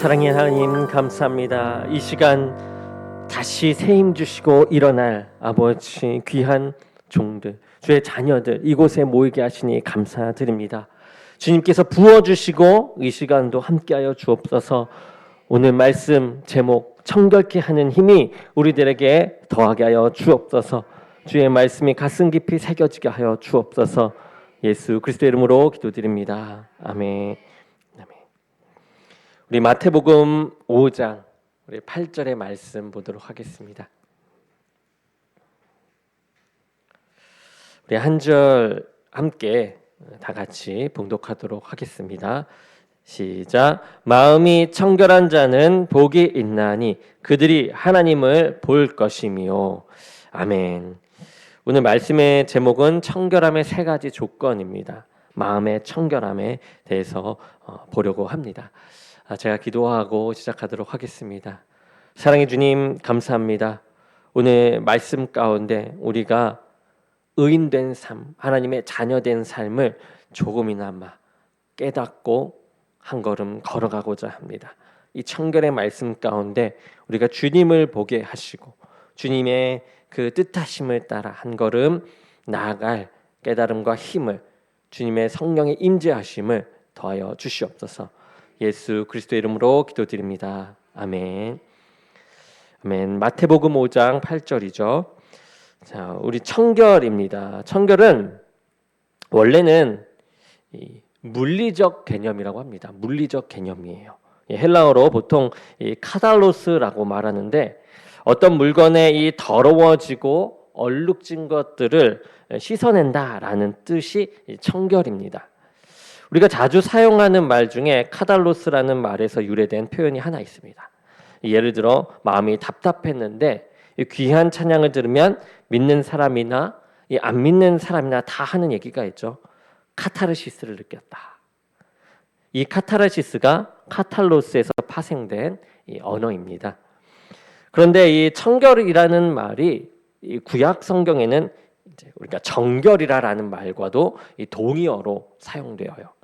사랑의 하나님 감사합니다. 이 시간 다시 새힘 주시고 일어날 아버지 귀한 종들 주의 자녀들 이곳에 모이게 하시니 감사드립니다. 주님께서 부어 주시고 이 시간도 함께하여 주옵소서. 오늘 말씀 제목 청결케 하는 힘이 우리들에게 더하게 하여 주옵소서. 주의 말씀이 가슴 깊이 새겨지게 하여 주옵소서. 예수 그리스도 이름으로 기도드립니다. 아멘. 우리 마태복음 5장 우리 8절의 말씀 보도록 하겠습니다. 우리 한 절 함께 다 같이 봉독하도록 하겠습니다. 시작. 마음이 청결한 자는 복이 있나니 그들이 하나님을 볼 것이미요. 아멘. 오늘 말씀의 제목은 청결함의 세 가지 조건입니다. 마음의 청결함에 대해서 어, 보려고 합니다. 아, 제가 기도하고 시작하도록 하겠습니다. 사랑해 주님 감사합니다. 오늘 말씀 가운데 우리가 의인된 삶, 하나님의 자녀된 삶을 조금이나마 깨닫고 한 걸음 걸어가고자 합니다. 이 청결의 말씀 가운데 우리가 주님을 보게 하시고 주님의 그 뜻하심을 따라 한 걸음 나아갈 깨달음과 힘을 주님의 성령의 임재하심을 더하여 주시옵소서. 예수 그리스도 이름으로 기도드립니다. 아멘. 아멘. 마태복음 5장 8절이죠. 자, 우리 청결입니다. 청결은 원래는 물리적 개념이라고 합니다. 물리적 개념이에요. 헬라어로 보통 카달로스라고 말하는데 어떤 물건의 이 더러워지고 얼룩진 것들을 씻어낸다라는 뜻이 청결입니다. 우리가 자주 사용하는 말 중에 카달로스라는 말에서 유래된 표현이 하나 있습니다. 예를 들어 마음이 답답했는데 귀한 찬양을 들으면 믿는 사람이나 안 믿는 사람이나 다 하는 얘기가 있죠. 카타르시스를 느꼈다. 이 카타르시스가 카탈로스에서 파생된 언어입니다. 그런데 이 청결이라는 말이 이 구약 성경에는 우리가 정결이라라는 말과도 이 동의어로 사용되어요.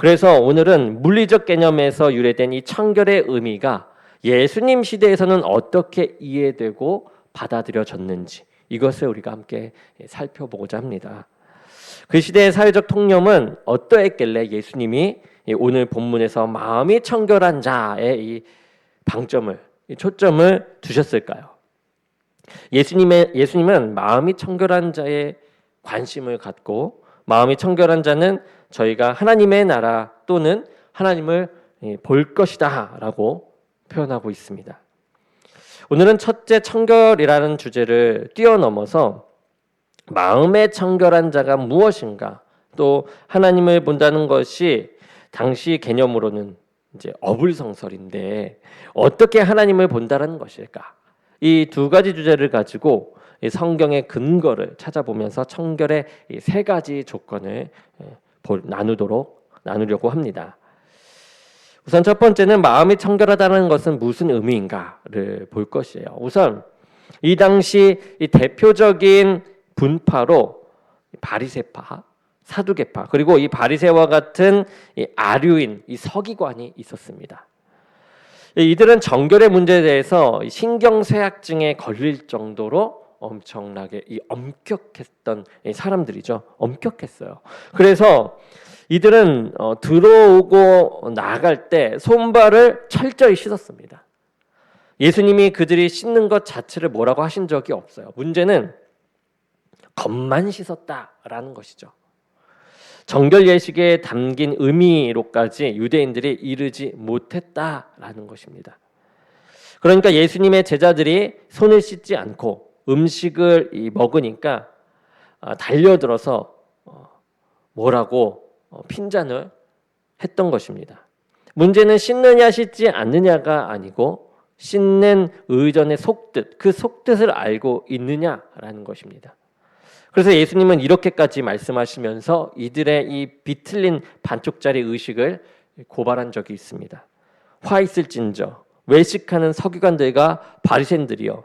그래서 오늘은 물리적 개념에서 유래된 이 청결의 의미가 예수님 시대에서는 어떻게 이해되고 받아들여졌는지 이것을 우리가 함께 살펴보고자 합니다. 그 시대의 사회적 통념은 어떠했길래 예수님이 오늘 본문에서 마음이 청결한 자의 이 방점을 초점을 두셨을까요? 예수님의 예수님은 마음이 청결한 자의 관심을 갖고 마음이 청결한 자는 저희가 하나님의 나라 또는 하나님을 볼 것이다라고 표현하고 있습니다. 오늘은 첫째 청결이라는 주제를 뛰어넘어서 마음의 청결한 자가 무엇인가 또 하나님을 본다는 것이 당시 개념으로는 이제 어불성설인데 어떻게 하나님을 본다는 것일까? 이 두 가지 주제를 가지고 성경의 근거를 찾아보면서 청결의 세 가지 조건을 나누도록 나누려고 합니다. 우선 첫 번째는 마음이 청결하다는 것은 무슨 의미인가를 볼 것이에요. 우선 이 당시 이 대표적인 분파로 바리새파, 사두개파 그리고 이 바리새와 같은 이 아류인 이 서기관이 있었습니다. 이들은 정결의 문제에 대해서 신경쇠약증에 걸릴 정도로 엄청나게 이 엄격했던 사람들이죠. 엄격했어요. 그래서 이들은 어, 들어오고 나갈 때 손발을 철저히 씻었습니다. 예수님이 그들이 씻는 것 자체를 뭐라고 하신 적이 없어요. 문제는 겉만 씻었다라는 것이죠. 정결 예식에 담긴 의미로까지 유대인들이 이르지 못했다라는 것입니다. 그러니까 예수님의 제자들이 손을 씻지 않고 음식을 먹으니까 아, 달려들어서 어, 뭐라고 어, 핀잔을 했던 것입니다. 문제는 씻느냐 씻지 않느냐가 아니고 씻는 의전의 속뜻, 그 속뜻을 알고 있느냐라는 것입니다. 그래서 예수님은 이렇게까지 말씀하시면서 이들의 이 비틀린 반쪽짜리 의식을 고발한 적이 있습니다. 화 있을진저 외식하는 서기관들과 바리새인들이여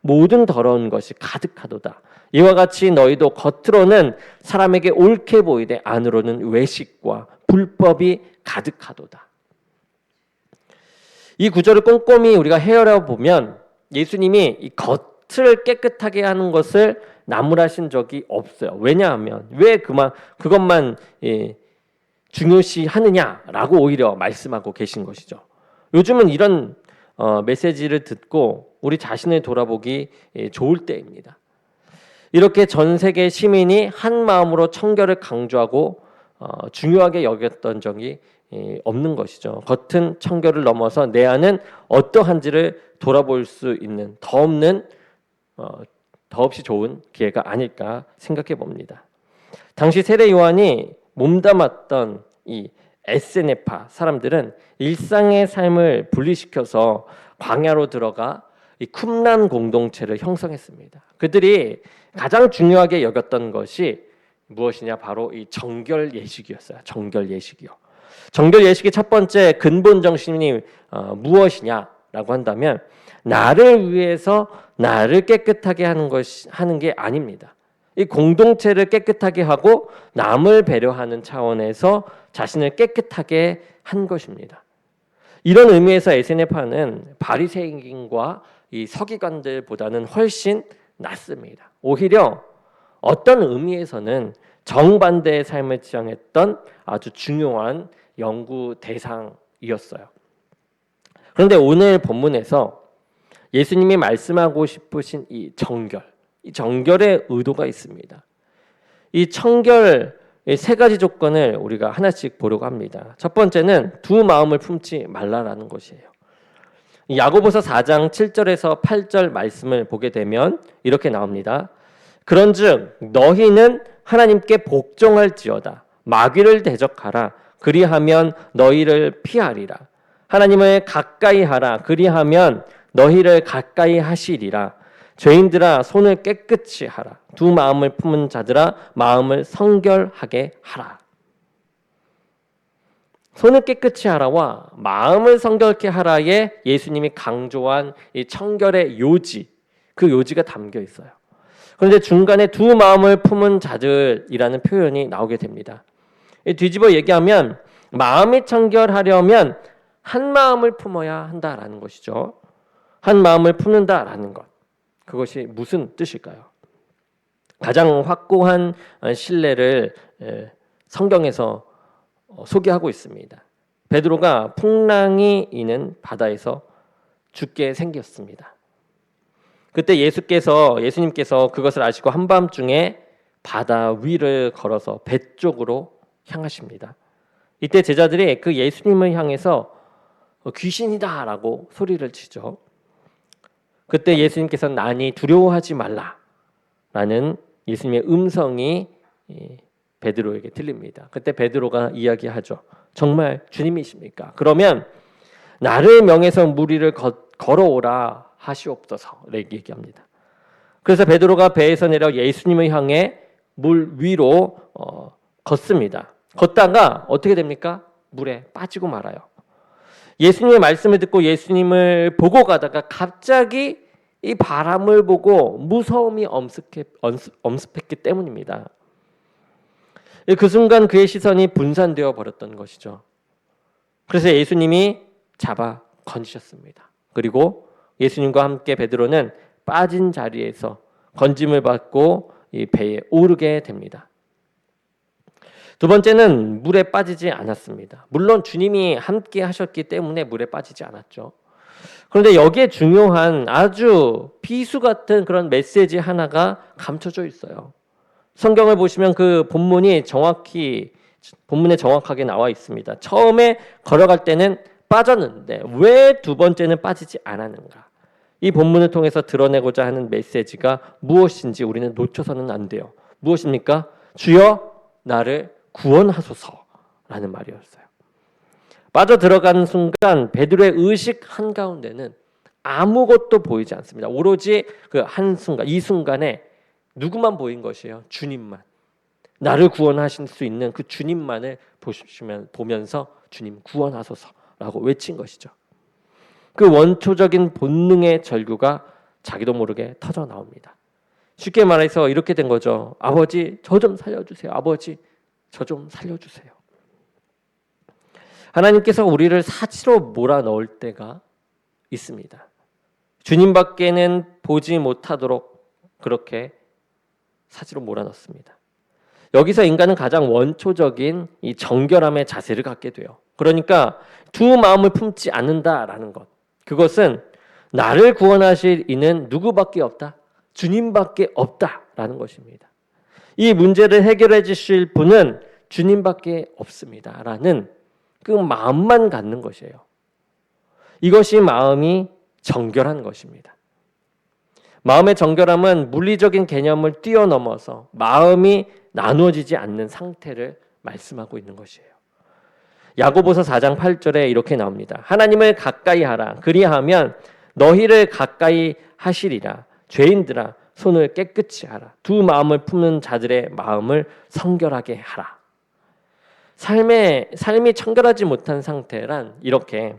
모든 더러운 것이 가득하도다. 이와 같이 너희도 겉으로는 사람에게 옳게 보이되 안으로는 외식과 불법이 가득하도다. 이 구절을 꼼꼼히 우리가 헤아려 보면 예수님이 이 겉을 깨끗하게 하는 것을 나무라신 적이 없어요. 왜냐하면 왜 그만 그것만 예, 중요시 하느냐라고 오히려 말씀하고 계신 것이죠. 요즘은 이런 어, 메시지를 듣고 우리 자신을 돌아보기 예, 좋을 때입니다. 이렇게 전 세계 시민이 한 마음으로 청결을 강조하고 어, 중요하게 여겼던 적이 예, 없는 것이죠. 겉은 청결을 넘어서 내 안은 어떠한지를 돌아볼 수 있는 더 없는 어, 더없이 좋은 기회가 아닐까 생각해 봅니다. 당시 세례 요한이 몸담았던 이 에세네파 사람들은 일상의 삶을 분리시켜서 광야로 들어가 이 쿰란 공동체를 형성했습니다. 그들이 가장 중요하게 여겼던 것이 무엇이냐 바로 이 정결 예식이었어요. 정결 예식이요. 정결 예식의 첫 번째 근본 정신이 어, 무엇이냐라고 한다면 나를 위해서 나를 깨끗하게 하는 것이 하는 게 아닙니다. 이 공동체를 깨끗하게 하고 남을 배려하는 차원에서 자신을 깨끗하게 한 것입니다. 이런 의미에서 에세네파는 바리새인과 이 서기관들보다는 훨씬 낫습니다. 오히려 어떤 의미에서는 정반대의 삶을 지향했던 아주 중요한 연구 대상이었어요. 그런데 오늘 본문에서 예수님이 말씀하고 싶으신 이 정결, 이 정결의 의도가 있습니다. 이 청결 세 가지 조건을 우리가 하나씩 보려고 합니다. 첫 번째는 두 마음을 품지 말라라는 것이에요. 야고보서 4장 7절에서 8절 말씀을 보게 되면 이렇게 나옵니다. 그런즉 너희는 하나님께 복종할지어다 마귀를 대적하라 그리하면 너희를 피하리라 하나님을 가까이 하라 그리하면 너희를 가까이 하시리라 죄인들아 손을 깨끗이 하라 두 마음을 품은 자들아 마음을 성결하게 하라 손을 깨끗이 하라와 마음을 성결케 하라에 예수님이 강조한 이 청결의 요지 그 요지가 담겨 있어요. 그런데 중간에 두 마음을 품은 자들이라는 표현이 나오게 됩니다. 뒤집어 얘기하면 마음이 청결하려면 한 마음을 품어야 한다라는 것이죠. 한 마음을 품는다라는 것. 그것이 무슨 뜻일까요? 가장 확고한 신뢰를 성경에서 어, 소개하고 있습니다. 베드로가 풍랑이 있는 바다에서 죽게 생겼습니다. 그때 예수께서 예수님께서 그것을 아시고 한밤중에 바다 위를 걸어서 배 쪽으로 향하십니다. 이때 제자들이 그 예수님을 향해서 귀신이다라고 소리를 치죠. 그때 예수님께서 난이 두려워하지 말라라는 예수님의 음성이 베드로에게 들립니다. 그때 베드로가 이야기하죠. 정말 주님이십니까? 그러면 나를 명해서 무리를 걸어오라 하시옵소서 얘기합니다. 그래서 베드로가 배에서 내려 예수님을 향해 물 위로 어, 걷습니다. 걷다가 어떻게 됩니까? 물에 빠지고 말아요. 예수님의 말씀을 듣고 예수님을 보고 가다가 갑자기 이 바람을 보고 무서움이 엄습해, 엄습했기 때문입니다. 그 순간 그의 시선이 분산되어 버렸던 것이죠. 그래서 예수님이 잡아 건지셨습니다. 그리고 예수님과 함께 베드로는 빠진 자리에서 건짐을 받고 이 배에 오르게 됩니다. 두 번째는 물에 빠지지 않았습니다. 물론 주님이 함께 하셨기 때문에 물에 빠지지 않았죠. 그런데 여기에 중요한 아주 비수 같은 그런 메시지 하나가 감춰져 있어요. 성경을 보시면 그 본문이 정확히 본문에 정확하게 나와 있습니다. 처음에 걸어갈 때는 빠졌는데 왜 두 번째는 빠지지 않았는가? 이 본문을 통해서 드러내고자 하는 메시지가 무엇인지 우리는 놓쳐서는 안 돼요. 무엇입니까? 주여 나를 구원하소서라는 말이었어요. 빠져 들어가는 순간 베드로의 의식 한 가운데는 아무것도 보이지 않습니다. 오로지 그 한 순간, 이 순간에 누구만 보인 것이에요? 주님만. 나를 구원하실 수 있는 그 주님만을 보시면 보면서 주님 구원하소서라고 외친 것이죠. 그 원초적인 본능의 절규가 자기도 모르게 터져 나옵니다. 쉽게 말해서 이렇게 된 거죠. 아버지, 저 좀 살려주세요. 아버지, 저 좀 살려주세요. 하나님께서 우리를 사지로 몰아 넣을 때가 있습니다. 주님밖에는 보지 못하도록 그렇게 사지로 몰아 넣습니다. 여기서 인간은 가장 원초적인 이 정결함의 자세를 갖게 돼요. 그러니까 두 마음을 품지 않는다라는 것. 그것은 나를 구원하실 이는 누구밖에 없다. 주님밖에 없다라는 것입니다. 이 문제를 해결해 주실 분은 주님밖에 없습니다 라는 그 마음만 갖는 것이에요. 이것이 마음이 정결한 것입니다. 마음의 정결함은 물리적인 개념을 뛰어넘어서 마음이 나누어지지 않는 상태를 말씀하고 있는 것이에요. 야고보서 4장 8절에 이렇게 나옵니다. 하나님을 가까이 하라. 그리하면 너희를 가까이 하시리라. 죄인들아 손을 깨끗이 하라. 두 마음을 품는 자들의 마음을 성결하게 하라. 삶의 삶이 청결하지 못한 상태란 이렇게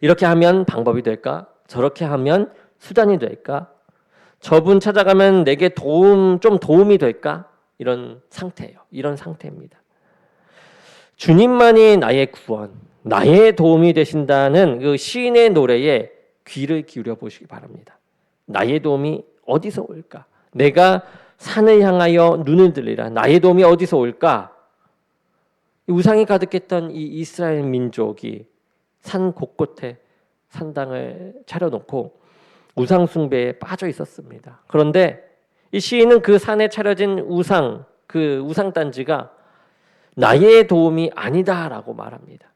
이렇게 하면 방법이 될까? 저렇게 하면 수단이 될까? 저분 찾아가면 내게 도움 좀 도움이 될까? 이런 상태예요. 이런 상태입니다. 주님만이 나의 구원, 나의 도움이 되신다는 그 시인의 노래에 귀를 기울여 보시기 바랍니다. 나의 도움이 어디서 올까? 내가 산을 향하여 눈을 들리라. 나의 도움이 어디서 올까? 우상이 가득했던 이 이스라엘 민족이 산 곳곳에 산당을 차려놓고 우상 숭배에 빠져 있었습니다. 그런데 이 시인은 그 산에 차려진 우상, 그 우상 단지가 나의 도움이 아니다라고 말합니다.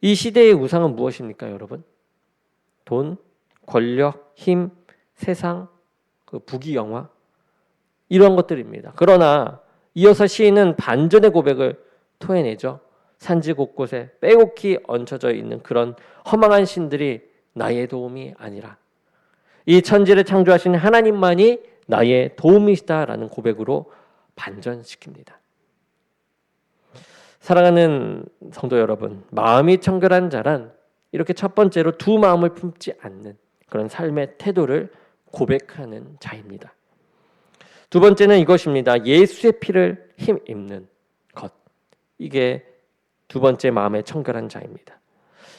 이 시대의 우상은 무엇입니까, 여러분? 돈, 권력, 힘, 세상, 그 부귀 영화 이런 것들입니다. 그러나 이어서 시인은 반전의 고백을 토해내죠. 산지 곳곳에 빼곡히 얹혀져 있는 그런 허망한 신들이 나의 도움이 아니라 이 천지를 창조하신 하나님만이 나의 도움이시다라는 고백으로 반전시킵니다. 사랑하는 성도 여러분, 마음이 청결한 자란 이렇게 첫 번째로 두 마음을 품지 않는 그런 삶의 태도를 고백하는 자입니다. 두 번째는 이것입니다. 예수의 피를 힘입는 것. 이게 두 번째 마음의 청결한 자입니다.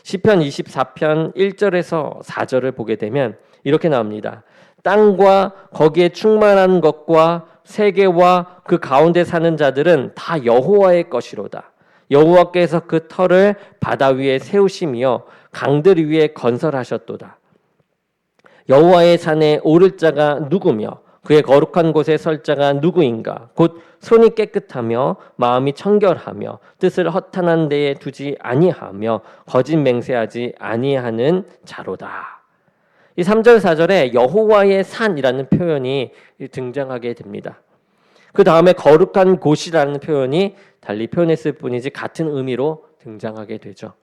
시편 24편 1절에서 4절을 보게 되면 이렇게 나옵니다. 땅과 거기에 충만한 것과 세계와 그 가운데 사는 자들은 다 여호와의 것이로다. 여호와께서 그 터를 바다 위에 세우시며 강들 위에 건설하셨도다. 여호와의 산에 오를 자가 누구며 그의 거룩한 곳에 설 자가 누구인가? 곧 손이 깨끗하며 마음이 청결하며 뜻을 허탄한 데에 두지 아니하며 거짓 맹세하지 아니하는 자로다. 이 3절 4절에 여호와의 산이라는 표현이 등장하게 됩니다. 그 다음에 거룩한 곳이라는 표현이 달리 표현했을 뿐이지 같은 의미로 등장하게 되죠.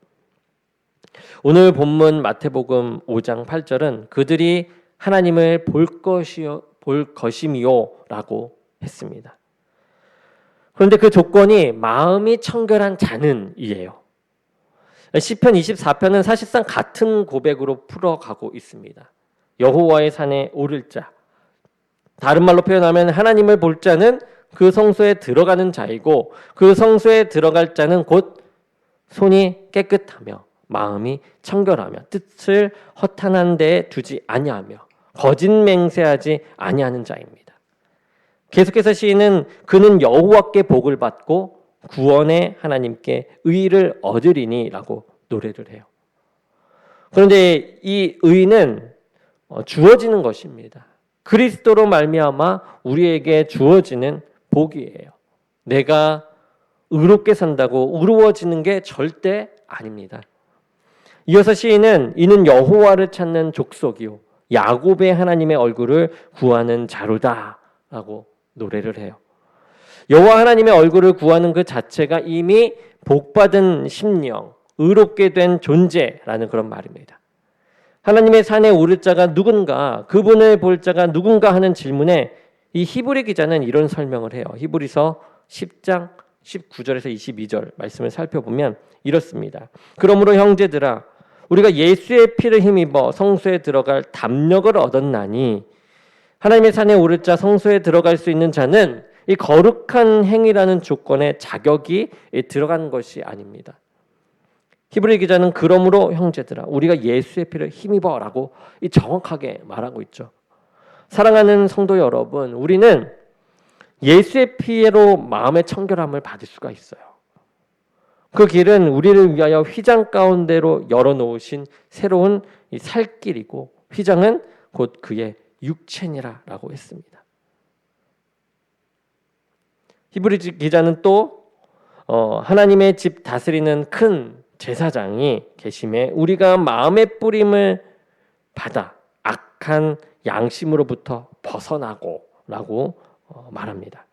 오늘 본문 마태복음 5장 8절은 그들이 하나님을 볼 것이요 볼 것임이요라고 했습니다. 그런데 그 조건이 마음이 청결한 자는 이에요. 시편 24편은 사실상 같은 고백으로 풀어가고 있습니다. 여호와의 산에 오를 자. 다른 말로 표현하면 하나님을 볼 자는 그 성소에 들어가는 자이고 그 성소에 들어갈 자는 곧 손이 깨끗하며 마음이 청결하며 뜻을 허탄한 데에 두지 아니하며 거짓 맹세하지 아니하는 자입니다. 계속해서 시인은 그는 여호와께 복을 받고 구원의 하나님께 의를 얻으리니라고 노래를 해요. 그런데 이 의는 어, 주어지는 것입니다. 그리스도로 말미암아 우리에게 주어지는 복이에요. 내가 의롭게 산다고 의로워지는 게 절대 아닙니다. 이어서 시인은 이는 여호와를 찾는 족속이요 야곱의 하나님의 얼굴을 구하는 자로다라고 노래를 해요. 여호와 하나님의 얼굴을 구하는 그 자체가 이미 복받은 심령, 의롭게 된 존재라는 그런 말입니다. 하나님의 산에 오를 자가 누군가, 그분을 볼 자가 누군가 하는 질문에 이 히브리 기자는 이런 설명을 해요. 히브리서 10장 19절에서 22절 말씀을 살펴보면 이렇습니다. 그러므로 형제들아 우리가 예수의 피를 힘입어 성소에 들어갈 담력을 얻었나니 하나님의 산에 오를 자 성소에 들어갈 수 있는 자는 이 거룩한 행위라는 조건에 자격이 들어간 것이 아닙니다. 히브리 기자는 그러므로 형제들아 우리가 예수의 피를 힘입어라고 이 정확하게 말하고 있죠. 사랑하는 성도 여러분, 우리는 예수의 피로 마음의 청결함을 받을 수가 있어요. 그 길은 우리를 위하여 휘장 가운데로 열어놓으신 새로운 이 살길이고 휘장은 곧 그의 육체니라라고 했습니다. 히브리 기자는 또 어, 하나님의 집 다스리는 큰 제사장이 계심에 우리가 마음의 뿌림을 받아 악한 양심으로부터 벗어나고라고 어, 말합니다.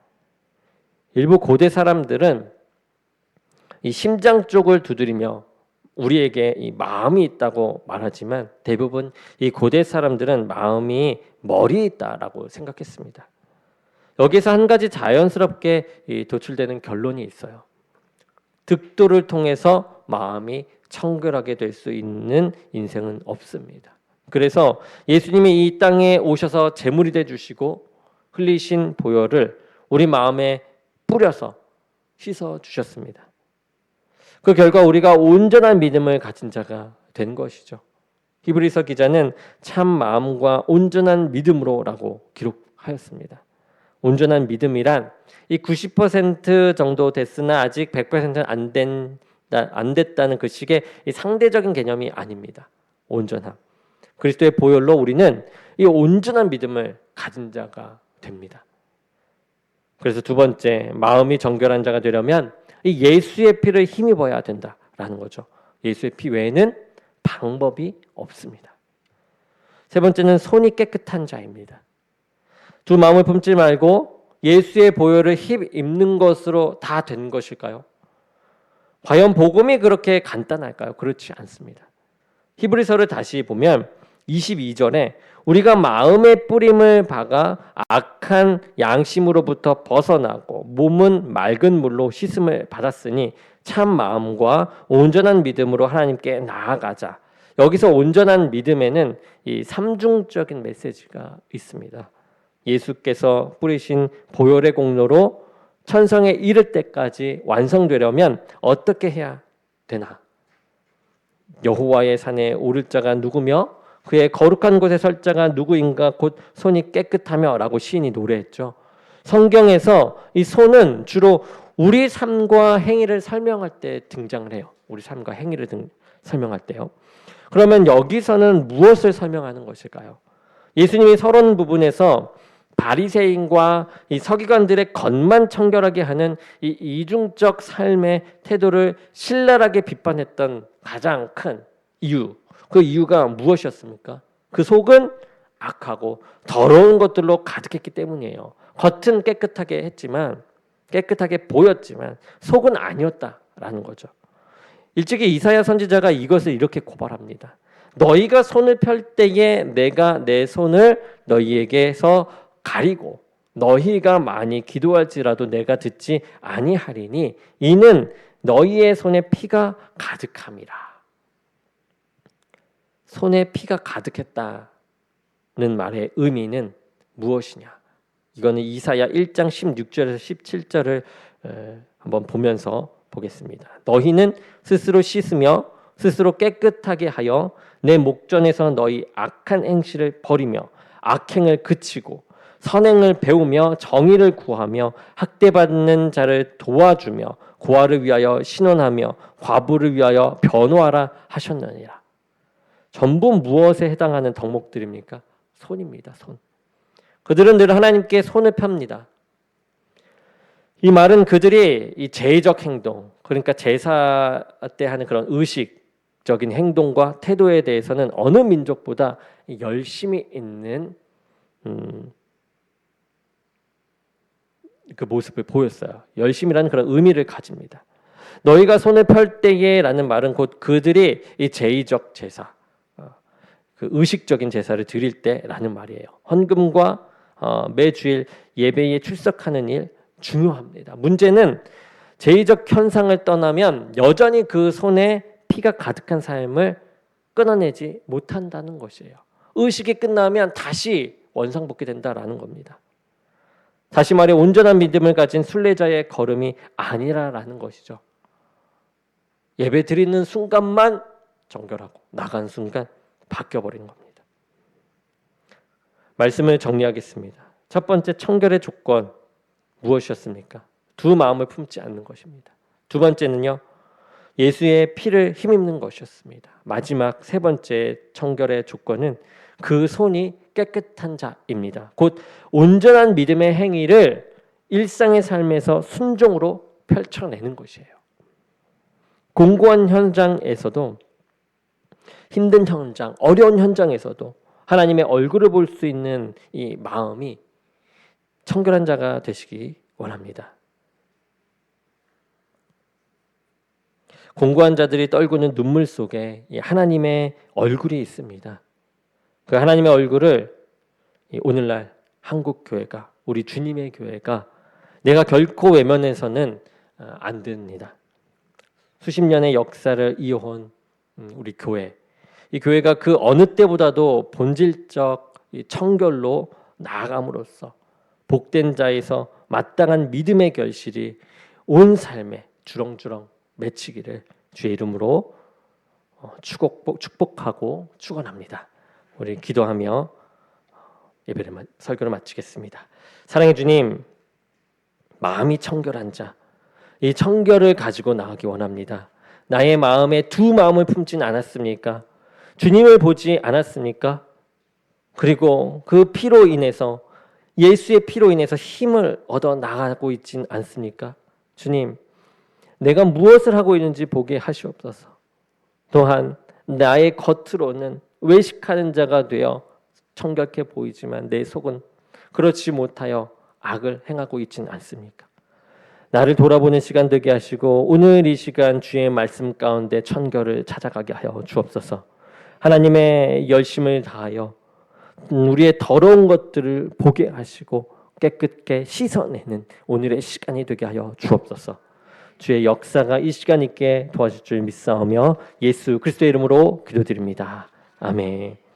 일부 고대 사람들은 이 심장 쪽을 두드리며 우리에게 이 마음이 있다고 말하지만 대부분 이 고대 사람들은 마음이 머리에 있다라고 생각했습니다. 여기서 한 가지 자연스럽게 도출되는 결론이 있어요. 득도를 통해서 마음이 청결하게 될 수 있는 인생은 없습니다. 그래서 예수님이 이 땅에 오셔서 제물이 돼 주시고 흘리신 보혈을 우리 마음에 뿌려서 씻어 주셨습니다. 그 결과 우리가 온전한 믿음을 가진 자가 된 것이죠. 히브리서 기자는 참 마음과 온전한 믿음으로라고 기록하였습니다. 온전한 믿음이란 이 90% 정도 됐으나 아직 100%는 안 된, 안 됐다는 그 식의 상대적인 개념이 아닙니다. 온전함. 그리스도의 보혈로 우리는 이 온전한 믿음을 가진 자가 됩니다. 그래서 두 번째, 마음이 정결한 자가 되려면 이 예수의 피를 힘입어야 된다라는 거죠. 예수의 피 외에는 방법이 없습니다. 세 번째는 손이 깨끗한 자입니다. 두 마음을 품지 말고 예수의 보혈을 힘 입는 것으로 다 된 것일까요? 과연 복음이 그렇게 간단할까요? 그렇지 않습니다. 히브리서를 다시 보면 22절에 우리가 마음의 뿌림을 박아 악한 양심으로부터 벗어나고 몸은 맑은 물로 씻음을 받았으니 참 마음과 온전한 믿음으로 하나님께 나아가자. 여기서 온전한 믿음에는 이 삼중적인 메시지가 있습니다. 예수께서 뿌리신 보혈의 공로로 천성에 이를 때까지 완성되려면 어떻게 해야 되나? 여호와의 산에 오를 자가 누구며 그의 거룩한 곳에 설 자가 누구인가 곧 손이 깨끗하며라고 시인이 노래했죠. 성경에서 이 손은 주로 우리 삶과 행위를 설명할 때 등장을 해요. 우리 삶과 행위를 등, 설명할 때요. 그러면 여기서는 무엇을 설명하는 것일까요? 예수님이 서론 부분에서 바리새인과 이 서기관들의 겉만 청결하게 하는 이 이중적 삶의 태도를 신랄하게 비판했던 가장 큰 이유 그 이유가 무엇이었습니까? 그 속은 악하고 더러운 것들로 가득했기 때문이에요. 겉은 깨끗하게 했지만 깨끗하게 보였지만 속은 아니었다라는 거죠. 일찍이 이사야 선지자가 이것을 이렇게 고발합니다. 너희가 손을 펼 때에 내가 내 손을 너희에게서 가리고 너희가 많이 기도할지라도 내가 듣지 아니하리니 이는 너희의 손에 피가 가득함이라. 손에 피가 가득했다는 말의 의미는 무엇이냐? 이거는 이사야 1장 16절에서 17절을 한번 보면서 보겠습니다. 너희는 스스로 씻으며 스스로 깨끗하게 하여 내 목전에서 너희 악한 행실을 버리며 악행을 그치고 선행을 배우며 정의를 구하며 학대받는 자를 도와주며 고아를 위하여 신원하며 과부를 위하여 변호하라 하셨느니라. 전부 무엇에 해당하는 덕목들입니까? 손입니다. 손. 그들은 늘 하나님께 손을 펴니다. 이 말은 그들이 이 제의적 행동, 그러니까 제사 때 하는 그런 의식적인 행동과 태도에 대해서는 어느 민족보다 열심히 있는 음, 그 모습을 보였어요. 열심이라는 그런 의미를 가집니다. 너희가 손을 펼 때에라는 말은 곧 그들이 이 제의적 제사, 그 의식적인 제사를 드릴 때라는 말이에요. 헌금과 어, 매주일 예배에 출석하는 일 중요합니다. 문제는 제의적 현상을 떠나면 여전히 그 손에 피가 가득한 삶을 끊어내지 못한다는 것이에요. 의식이 끝나면 다시 원상복귀 된다라는 겁니다. 다시 말해 온전한 믿음을 가진 순례자의 걸음이 아니라라는 것이죠. 예배 드리는 순간만 정결하고 나간 순간 바뀌어 버린 겁니다. 말씀을 정리하겠습니다. 첫 번째 청결의 조건 무엇이었습니까? 두 마음을 품지 않는 것입니다. 두 번째는요. 예수의 피를 힘입는 것이었습니다. 마지막 세 번째 청결의 조건은 그 손이 깨끗한 자입니다. 곧 온전한 믿음의 행위를 일상의 삶에서 순종으로 펼쳐내는 것이에요. 공고한 현장에서도 힘든 현장, 어려운 현장에서도 하나님의 얼굴을 볼 수 있는 이 마음이 청결한 자가 되시기 원합니다. 공고한 자들이 떨구는 눈물 속에 이 하나님의 얼굴이 있습니다. 그 하나님의 얼굴을 이 오늘날 한국 교회가 우리 주님의 교회가 내가 결코 외면해서는 어, 안 됩니다. 수십 년의 역사를 이어온 음, 우리 교회 이 교회가 그 어느 때보다도 본질적 이 청결로 나아감으로써 복된 자에서 마땅한 믿음의 결실이 온 삶에 주렁주렁 맺히기를 주의 이름으로 어, 축복, 축복 하고 축원합니다. 우리 기도하며 예배를 마- 설교를 마치겠습니다. 사랑해 주님, 마음이 청결한 자, 이 청결을 가지고 나가기 원합니다. 나의 마음에 두 마음을 품진 않았습니까? 주님을 보지 않았습니까? 그리고 그 피로 인해서 예수의 피로 인해서 힘을 얻어 나가고 있진 않습니까? 주님, 내가 무엇을 하고 있는지 보게 하시옵소서. 또한 나의 겉으로는 외식하는 자가 되어 청결해 보이지만 내 속은 그렇지 못하여 악을 행하고 있지는 않습니까? 나를 돌아보는 시간 되게 하시고 오늘 이 시간 주의 말씀 가운데 천결을 찾아가게 하여 주옵소서. 하나님의 열심을 다하여 우리의 더러운 것들을 보게 하시고 깨끗게 씻어내는 오늘의 시간이 되게 하여 주옵소서. 주의 역사가 이 시간 있게 도와줄 줄 믿사오며 예수 그리스도의 이름으로 기도드립니다. 아멘.